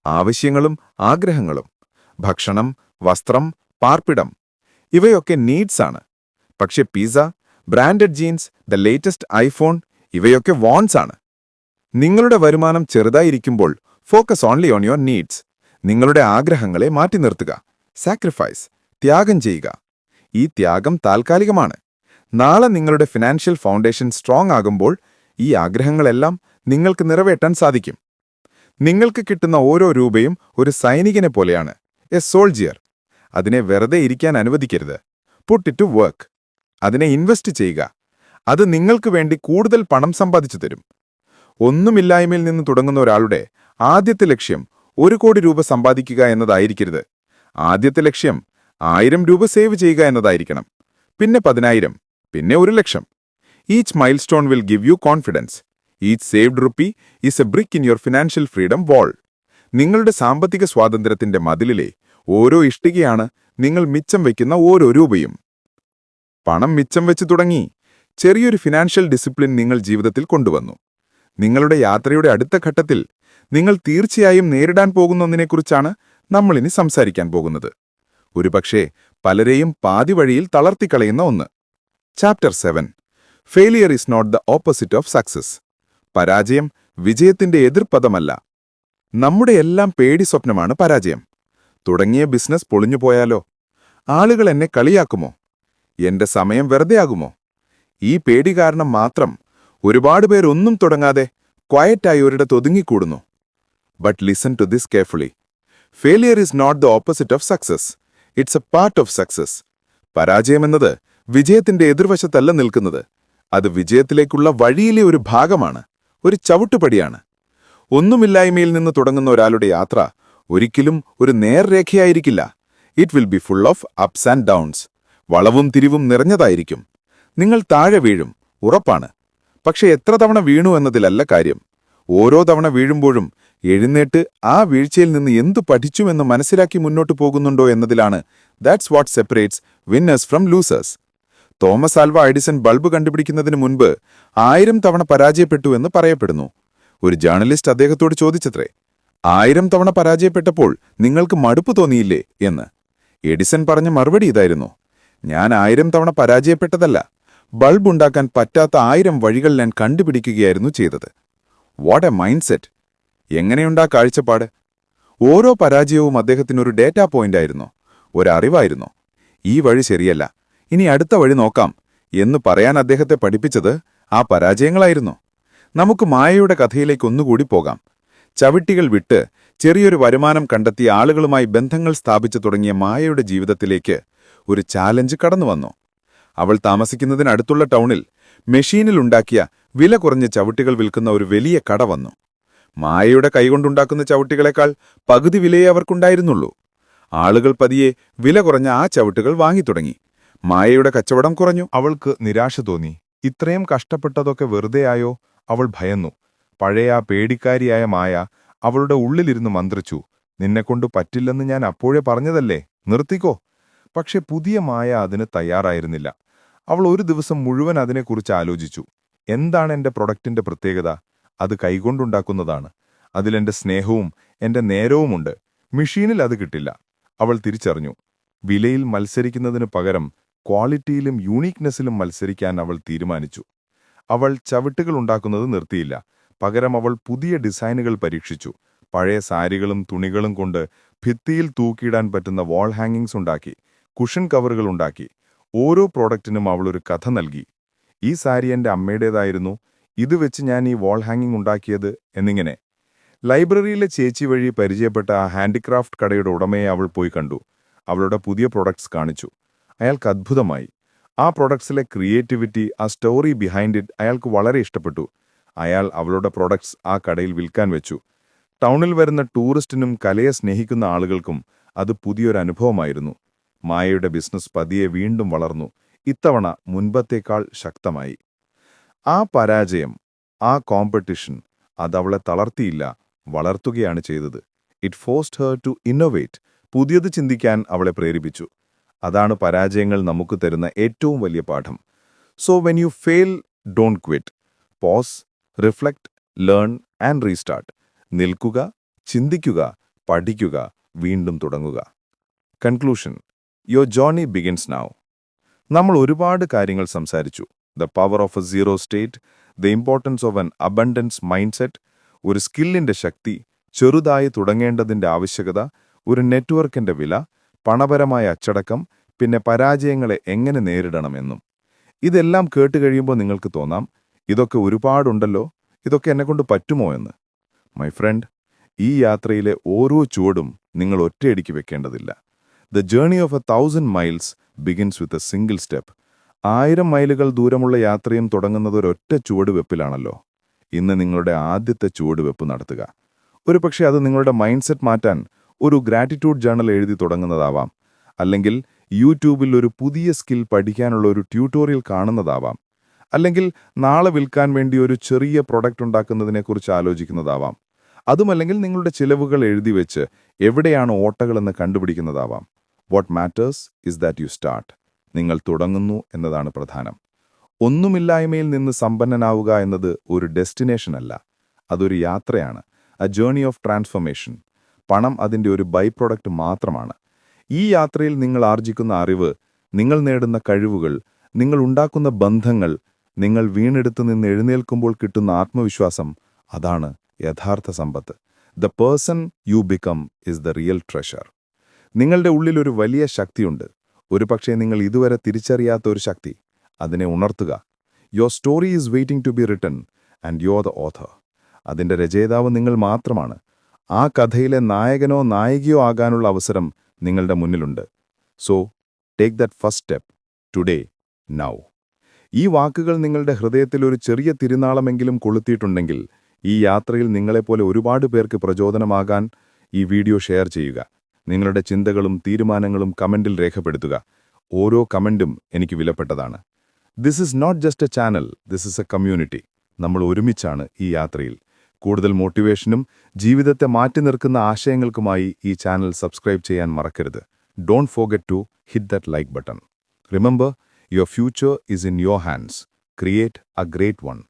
ആവശ്യങ്ങളും ആഗ്രഹങ്ങളും. ഭക്ഷണം വസ്ത്രം പാർപ്പിടം ഇവയൊക്കെ നീഡ്സാണ് പക്ഷെ pizza branded jeans the latest iPhone ഇവയൊക്കെ വാൺസ് ആണ്. നിങ്ങളുടെ വരുമാനം ചെറുതായിരിക്കുമ്പോൾ focus only on your needs നിങ്ങളുടെ ആഗ്രഹങ്ങളെ മാറ്റി നിർത്തുക. സാക്രിഫൈസ് ത്യാഗം ചെയ്യുക. ഈ ത്യാഗം താൽക്കാലികമാണ്. നാളെ നിങ്ങളുടെ ഫിനാൻഷ്യൽ ഫൗണ്ടേഷൻ സ്ട്രോങ് ആകുമ്പോൾ ഈ ആഗ്രഹങ്ങളെല്ലാം നിങ്ങൾക്ക് നിറവേറ്റാൻ സാധിക്കും. നിങ്ങൾക്ക് കിട്ടുന്ന ഓരോ രൂപയും ഒരു സൈനികനെ പോലെയാണ് എ സോൾജിയർ അതിനെ വെറുതെ ഇരിക്കാൻ അനുവദിക്കരുത്. പുട്ട് ഇറ്റ് ടു വർക്ക് അതിനെ ഇൻവെസ്റ്റ് ചെയ്യുക. അത് നിങ്ങൾക്ക് വേണ്ടി കൂടുതൽ പണം സമ്പാദിച്ചു തരും. ഒന്നുമില്ലായ്മയിൽ നിന്ന് തുടങ്ങുന്ന ഒരാളുടെ ആദ്യത്തെ ലക്ഷ്യം ഒരു കോടി രൂപ സമ്പാദിക്കുക എന്നതായിരിക്കരുത്. ആദ്യത്തെ ലക്ഷ്യം ആയിരം രൂപ സേവ് ചെയ്യുക എന്നതായിരിക്കണം. പിന്നെ പതിനായിരം പിന്നെ ഒരു ലക്ഷം. Each milestone will give you confidence each saved rupee is a brick in your financial freedom wall നിങ്ങളുടെ സാമ്പത്തിക സ്വാതന്ത്ര്യത്തിന്റെ മതിലിലെ ഓരോ ഇഷ്ടികയാണ് നിങ്ങൾ മിച്ചം വയ്ക്കുന്ന ഓരോ രൂപയും. പണം മിച്ചം വെച്ച് തുടങ്ങി. ചെറിയൊരു ഫിനാൻഷ്യൽ ഡിസിപ്ലിൻ നിങ്ങൾ ജീവിതത്തിൽ കൊണ്ടുവന്നു. നിങ്ങളുടെ യാത്രയുടെ അടുത്ത ഘട്ടത്തിൽ നിങ്ങൾ തീർച്ചയായും നേരിടാൻ പോകുന്നതിനെക്കുറിച്ചാണ് നമ്മളിനി സംസാരിക്കാൻ പോകുന്നത്. ഒരുപക്ഷേ പലരെയും പാതി വഴിയിൽ തളർത്തിക്കളയുന്ന ഒന്ന്. Chapter seven failure is not the opposite of success പരാജയം വിജയത്തിന്റെ എതിർപദമല്ല നമ്മുടെ എല്ലാം പേടി സ്വപ്നമാണ് പരാജയം. തുടങ്ങിയ ബിസിനസ് പൊളിഞ്ഞുപോയാലോ ആളുകൾ എന്നെ കളിയാക്കുമോ? എന്റെ സമയം വെറുതെയാകുമോ? ഈ പേടി കാരണം മാത്രം ഒരുപാട് പേർ ഒന്നും തുടങ്ങാതെ ക്വയറ്റായി ഒരിടത്ത് ഒതുങ്ങിക്കൂടുന്നു. But listen to this carefully failure is not the opposite of success it's a part of success പരാജയമെന്നത് വിജയത്തിന്റെ എതിർവശത്തല്ല നിൽക്കുന്നത്. അത് വിജയത്തിലേക്കുള്ള വഴിയിലെ ഒരു ഭാഗമാണ്. ഒരു ചവിട്ടുപടിയാണ്. ഒന്നുമില്ലായ്മയിൽ നിന്ന് തുടങ്ങുന്ന ഒരാളുടെ യാത്ര ഒരിക്കലും ഒരു നേർരേഖയായിരിക്കില്ല. It will be full of ups and downs വളവും തിരിവും നിറഞ്ഞതായിരിക്കും. നിങ്ങൾ താഴെ വീഴും. ഉറപ്പാണ്. പക്ഷെ എത്ര തവണ വീണു എന്നതിലല്ല കാര്യം. ഓരോ തവണ വീഴുമ്പോഴും എഴുന്നേറ്റ് ആ വീഴ്ചയിൽ നിന്ന് എന്തു പഠിച്ചുമെന്ന് മനസ്സിലാക്കി മുന്നോട്ട് പോകുന്നുണ്ടോ എന്നതിലാണ് that's what separates winners from losers Thomas Alva Edison bulb കണ്ടുപിടിക്കുന്നതിന് മുൻപ് ആയിരം തവണ പരാജയപ്പെട്ടു എന്ന് പറയപ്പെടുന്നു. ഒരു ജേർണലിസ്റ്റ് അദ്ദേഹത്തോട് ചോദിച്ചത്രേ ആയിരം തവണ പരാജയപ്പെട്ടപ്പോൾ നിങ്ങൾക്ക് മടുപ്പ് തോന്നിയില്ലേ എന്ന്. എഡിസൺ പറഞ്ഞ മറുപടി ഇതായിരുന്നു. ഞാൻ ആയിരം തവണ പരാജയപ്പെട്ടതല്ല ബൾബ് ഉണ്ടാക്കാൻ പറ്റാത്ത ആയിരം വഴികൾ ഞാൻ കണ്ടുപിടിക്കുകയായിരുന്നു ചെയ്തത്. വാട്ട് എ മൈൻഡ് സെറ്റ് എങ്ങനെയുണ്ടാ കാഴ്ചപ്പാട്? ഓരോ പരാജയവും അദ്ദേഹത്തിനൊരു ഡേറ്റാ പോയിന്റായിരുന്നു ഒരറിവായിരുന്നു ഈ വഴി ശരിയല്ല ഇനി അടുത്ത വഴി നോക്കാം എന്ന് പറയാൻ അദ്ദേഹത്തെ പഠിപ്പിച്ചത് ആ പരാജയങ്ങളായിരുന്നു. നമുക്ക് മായയുടെ കഥയിലേക്ക് ഒന്നുകൂടി പോകാം. ചവിട്ടികൾ വിട്ട് ചെറിയൊരു വരുമാനം കണ്ടെത്തി ആളുകളുമായി ബന്ധങ്ങൾ സ്ഥാപിച്ചു തുടങ്ങിയ മായയുടെ ജീവിതത്തിലേക്ക് ഒരു ചാലഞ്ച് കടന്നുവന്നു. അവൾ താമസിക്കുന്നതിനടുത്തുള്ള ടൗണിൽ മെഷീനിലുണ്ടാക്കിയ വില കുറഞ്ഞ ചവിട്ടികൾ വിൽക്കുന്ന ഒരു വലിയ കട വന്നു. മായയുടെ കൈകൊണ്ടുണ്ടാക്കുന്ന ചവിട്ടികളെക്കാൾ പകുതി വിലയേ അവർക്കുണ്ടായിരുന്നുള്ളൂ. ആളുകൾ പതിയെ വില കുറഞ്ഞ ആ ചവിട്ടുകൾ വാങ്ങിത്തുടങ്ങി മായയുടെ കച്ചവടം കുറഞ്ഞു. അവൾക്ക് നിരാശ തോന്നി. ഇത്രയും കഷ്ടപ്പെട്ടതൊക്കെ വെറുതെയായോ അവൾ ഭയന്നു. പഴയ പേടിക്കാരിയായ മായ അവളുടെ ഉള്ളിലിരുന്ന് മന്ത്രിച്ചു നിന്നെക്കൊണ്ട് പറ്റില്ലെന്ന് ഞാൻ അപ്പോഴേ പറഞ്ഞതല്ലേ? നിർത്തിക്കോ. പക്ഷെ പുതിയ മായ അതിന് തയ്യാറായിരുന്നില്ല. അവൾ ഒരു ദിവസം മുഴുവൻ അതിനെക്കുറിച്ച് ആലോചിച്ചു. എന്താണ് എന്റെ പ്രൊഡക്റ്റിന്റെ പ്രത്യേകത? അത് കൈകൊണ്ടുണ്ടാക്കുന്നതാണ്. അതിലെന്റെ സ്നേഹവും എന്റെ നേരവുമുണ്ട്. മെഷീനിൽ അത് കിട്ടില്ല. അവൾ തിരിച്ചറിഞ്ഞു. വിലയിൽ മത്സരിക്കുന്നതിന് പകരം ക്വാളിറ്റിയിലും യൂണീക്നെസ്സിലും മത്സരിക്കാൻ അവൾ തീരുമാനിച്ചു. അവൾ ചവിട്ടുകൾ ഉണ്ടാക്കുന്നത് നിർത്തിയില്ല. പകരം അവൾ പുതിയ ഡിസൈനുകൾ പരീക്ഷിച്ചു. പഴയ സാരികളും തുണികളും കൊണ്ട് ഭിത്തിയിൽ തൂക്കിയിടാൻ പറ്റുന്ന വാൾ ഹാങ്ങിങ്സ് ഉണ്ടാക്കി. കുഷൻ കവറുകൾ ഉണ്ടാക്കി. ഓരോ പ്രോഡക്റ്റിനും അവൾ ഒരു കഥ നൽകി. ഈ സാരി എന്റെ അമ്മയുടേതായിരുന്നു. ഇത് വെച്ച് ഞാൻ ഈ വാൾ ഹാങ്ങിങ് ഉണ്ടാക്കിയത് എന്നിങ്ങനെ. ലൈബ്രറിയിലെ ചേച്ചി വഴി പരിചയപ്പെട്ട ആ ഹാൻഡിക്രാഫ്റ്റ് കടയുടെ ഉടമയെ അവൾ പോയി കണ്ടു. അവളുടെ പുതിയ പ്രൊഡക്ട്സ് കാണിച്ചു. അയാൾക്ക് അത്ഭുതമായി. ആ പ്രൊഡക്ട്സിലെ ക്രിയേറ്റിവിറ്റി ആ സ്റ്റോറി ബിഹൈൻഡ് ഇറ്റ് അയാൾക്ക് വളരെ ഇഷ്ടപ്പെട്ടു. അയാൾ അവളുടെ പ്രൊഡക്ട്സ് ആ കടയിൽ വിൽക്കാൻ വെച്ചു. ടൗണിൽ വരുന്ന ടൂറിസ്റ്റിനും കലയെ സ്നേഹിക്കുന്ന ആളുകൾക്കും അത് പുതിയൊരു അനുഭവമായിരുന്നു. മായയുടെ ബിസിനസ് പതിയെ വീണ്ടും വളർന്നു. ഇത്തവണ മുൻപത്തേക്കാൾ ശക്തമായി. ആ പരാജയം ആ കോമ്പറ്റീഷൻ അതവളെ തളർത്തിയില്ല വളർത്തുകയാണ് ചെയ്തത്. It forced her to innovate പുതിയത് ചിന്തിക്കാൻ അവളെ പ്രേരിപ്പിച്ചു. അതാണ് പരാജയങ്ങൾ നമുക്ക് തരുന്ന ഏറ്റവും വലിയ പാഠം. So when you fail don't quit pause reflect learn and restart. നിൽക്കുക ചിന്തിക്കുക പഠിക്കുക വീണ്ടും തുടങ്ങുക. കൺക്ലൂഷൻ. യോ ജോണി ബിഗിൻസ് നൗ. നമ്മൾ ഒരുപാട് കാര്യങ്ങൾ സംസാരിച്ചു. The power of a zero state the importance of an abundance mindset ഒരു സ്കില്ലിന്റെ ശക്തി ചെറുതായി തുടങ്ങേണ്ടതിന്റെ ആവശ്യകത ഒരു നെറ്റ്വർക്കിന്റെ വില പണപരമായ അച്ചടക്കം പിന്നെ പരാജയങ്ങളെ എങ്ങനെ നേരിടണമെന്നും. ഇതെല്ലാം കേട്ടുകഴിയുമ്പോൾ നിങ്ങൾക്ക് തോന്നാം ഇതൊക്കെ ഒരുപാടുണ്ടല്ലോ ഇതൊക്കെ എന്നെക്കൊണ്ട് പറ്റുമോ എന്ന്? മൈ ഫ്രണ്ട് ഈ യാത്രയിലെ ഓരോ ചുവടും നിങ്ങൾ ഒറ്റയടിക്ക് വെക്കേണ്ടതില്ല. The journey of a thousand miles begins with a single step ആയിരം മൈലുകൾ ദൂരമുള്ള യാത്രയും തുടങ്ങുന്നത് ഒരൊറ്റ ചുവടുവെപ്പിലാണല്ലോ. ഇന്ന് നിങ്ങളുടെ ആദ്യത്തെ ചുവടുവെപ്പ് നടത്തുക. ഒരുപക്ഷെ അത് നിങ്ങളുടെ മൈൻഡ് സെറ്റ് മാറ്റാൻ ഒരു ഗ്രാറ്റിറ്റ്യൂഡ് ജേണൽ എഴുതി തുടങ്ങുന്നതാവാം. അല്ലെങ്കിൽ യൂട്യൂബിൽ ഒരു പുതിയ സ്കിൽ പഠിക്കാനുള്ള ഒരു ട്യൂട്ടോറിയൽ കാണുന്നതാവാം. അല്ലെങ്കിൽ നാളെ വിൽക്കാൻ വേണ്ടി ഒരു ചെറിയ പ്രൊഡക്റ്റ് ഉണ്ടാക്കുന്നതിനെക്കുറിച്ച് ആലോചിക്കുന്നതാവാം. അതുമല്ലെങ്കിൽ നിങ്ങളുടെ ചിലവുകൾ എഴുതി വെച്ച് എവിടെയാണ് ഓട്ടകളെന്ന് കണ്ടുപിടിക്കുന്നതാവാം. What matters is that you start നിങ്ങൾ തുടങ്ങുന്നു എന്നതാണ് പ്രധാനം. ഒന്നുമില്ലായ്മയിൽ നിന്ന് സമ്പന്നനാവുക എന്നത് ഒരു ഡെസ്റ്റിനേഷൻ അല്ല. അതൊരു യാത്രയാണ്. എ ജേണി ഓഫ് ട്രാൻസ്ഫർമേഷൻ പണം അതിന്റെ ഒരു ബൈ പ്രൊഡക്റ്റ് മാത്രമാണ്. ഈ യാത്രയിൽ നിങ്ങൾ ആർജിക്കുന്ന അറിവ് നിങ്ങൾ നേടുന്ന കഴിവുകൾ നിങ്ങൾ ഉണ്ടാക്കുന്ന ബന്ധങ്ങൾ നിങ്ങൾ വീണെടുത്ത് നിന്ന് എഴുന്നേൽക്കുമ്പോൾ കിട്ടുന്ന ആത്മവിശ്വാസം അതാണ് യഥാർത്ഥ സമ്പത്ത്. The person you become is the real treasure നിങ്ങളുടെ ഉള്ളിൽ ഒരു വലിയ ശക്തിയുണ്ട്. ഒരുപക്ഷേ നിങ്ങൾ ഇതുവരെ തിരിച്ചറിയാത്ത ഒരു ശക്തി. അതിനെ ഉണർത്തുക. Your story is waiting to be written and you're the author അതിന്റെ രചയിതാവ് നിങ്ങൾ മാത്രമാണ്. ആ കഥയിലെ നായകനോ നായികയോ ആകാനുള്ള അവസരം നിങ്ങളുടെ മുന്നിലുണ്ട്. So take that first step today now ഈ വാക്കുകൾ നിങ്ങളുടെ ഹൃദയത്തിൽ ഒരു ചെറിയ തിരുനാളമെങ്കിലും കൊളുത്തിയിട്ടുണ്ടെങ്കിൽ ഈ യാത്രയിൽ നിങ്ങളെപ്പോലെ ഒരുപാട് പേർക്ക് പ്രചോദനമാകാൻ ഈ വീഡിയോ ഷെയർ ചെയ്യുക. നിങ്ങളുടെ ചിന്തകളും തീരുമാനങ്ങളും കമന്റിൽ രേഖപ്പെടുത്തുക. ഓരോ കമന്റും എനിക്ക് വിലപ്പെട്ടതാണ്. This is not just a channel this is a community നമ്മൾ ഒരുമിച്ചാണ് ഈ യാത്രയിൽ. കൂടുതൽ മോട്ടിവേഷനും ജീവിതത്തെ മാറ്റി നിർക്കുന്ന ആശയങ്ങൾക്കുമായി ഈ ചാനൽ സബ്സ്ക്രൈബ് ചെയ്യാൻ മറക്കരുത്. Don't forget to hit that like button remember Your future is in your hands. Create a great one.